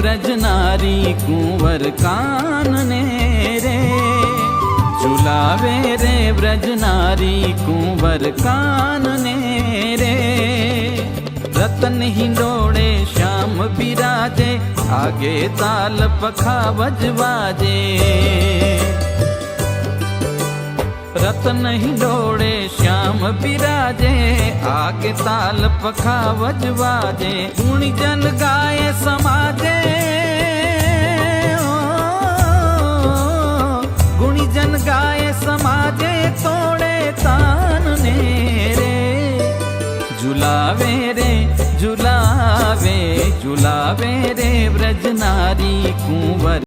વ્રજનારી કુંવર કાનને રે ઝુલાવે રે વ્રજનારી કુંવર કાનને રે રતન હિંડોળે શ્યામ બિરાજે આગે તાલ પખા વજવાજે રતન હિંડોળે શ્યામ બિરાજે આગે તાલ પખાવજ વાજે ગુણજન ગાય ગુણીજન ગાય સમાજે તોડે તાનને રે ઝુલાવે રે ઝુલાવે ઝુલાવે રે વ્રજનારી કુંવર